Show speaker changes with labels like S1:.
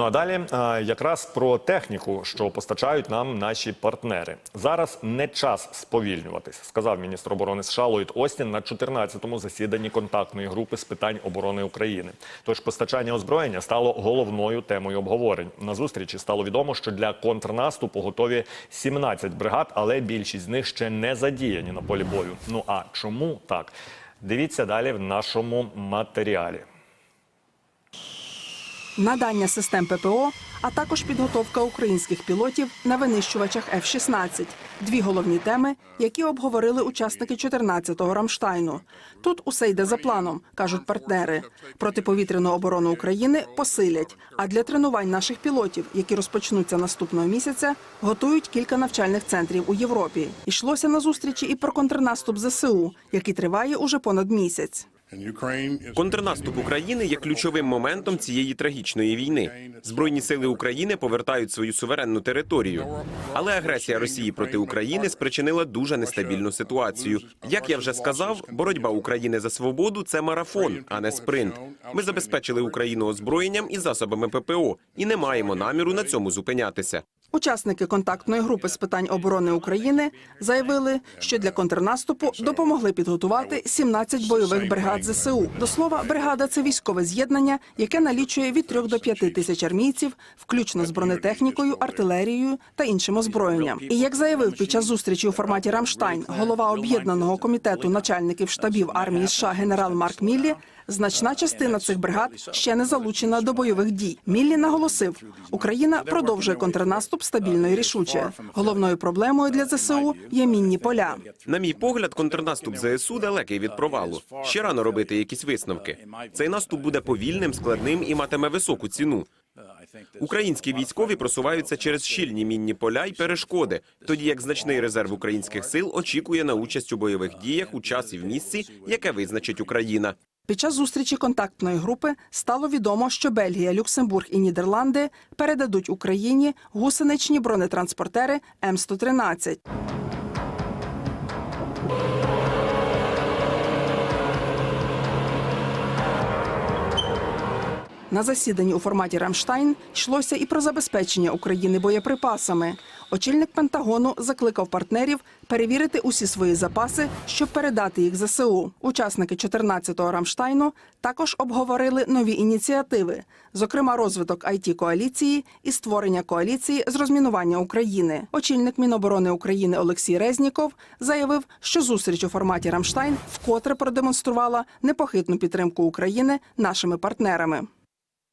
S1: Ну а далі е, якраз про техніку, що постачають нам наші партнери. Зараз не час сповільнюватись, сказав міністр оборони США Ллойд Остін на 14-му засіданні контактної групи з питань оборони України. Тож постачання озброєння стало головною темою обговорень. На зустрічі стало відомо, що для контрнаступу готові 17 бригад, але більшість з них ще не задіяні на полі бою. Ну а чому так? Дивіться далі в нашому матеріалі.
S2: Надання систем ППО, а також підготовка українських пілотів на винищувачах F-16 – дві головні теми, які обговорили учасники 14-го Рамштайну. Тут усе йде за планом, кажуть партнери. Протиповітряну оборону України посилять. А для тренувань наших пілотів, які розпочнуться наступного місяця, готують кілька навчальних центрів у Європі. Йшлося на зустрічі і про контрнаступ ЗСУ, який триває уже понад місяць.
S3: Контрнаступ України є ключовим моментом цієї трагічної війни. Збройні сили України повертають свою суверенну територію. Але агресія Росії проти України спричинила дуже нестабільну ситуацію. Як я вже сказав, боротьба України за свободу це марафон, а не спринт. Ми забезпечили Україну озброєнням і засобами ППО і не маємо наміру на цьому зупинятися.
S2: Учасники контактної групи з питань оборони України заявили, що для контрнаступу допомогли підготувати 17 бойових бригад ЗСУ. До слова, бригада це військове з'єднання, яке налічує від 3 до 5 тисяч армійців, включно з бронетехнікою, артилерією та іншим озброєнням. І як заявив під час зустрічі у форматі Рамштайн голова об'єднаного комітету начальників штабів армії США генерал Марк Міллі, Значна частина цих бригад ще не залучена до бойових дій. Міллі наголосив, Україна продовжує контрнаступ стабільно і рішуче. Головною проблемою для ЗСУ є мінні поля.
S3: На мій погляд, контрнаступ ЗСУ далекий від провалу. Ще рано робити якісь висновки. Цей наступ буде повільним, складним і матиме високу ціну. Українські військові просуваються через щільні мінні поля й перешкоди, тоді як значний резерв українських сил очікує на участь у бойових діях у час і в місці, яке визначить Україна.
S2: Під час зустрічі контактної групи стало відомо, що Бельгія, Люксембург і Нідерланди передадуть Україні гусеничні бронетранспортери М113. На засіданні у форматі Рамштайн йшлося і про забезпечення України боєприпасами. Очільник Пентагону закликав партнерів перевірити усі свої запаси, щоб передати їх ЗСУ. Учасники 14-го Рамштайну також обговорили нові ініціативи, зокрема розвиток it коаліції і створення коаліції з розмінування України. Очільник Міноборони України Олексій Резніков заявив, що зустріч у форматі Рамштайн вкотре продемонструвала непохитну підтримку України нашими партнерами.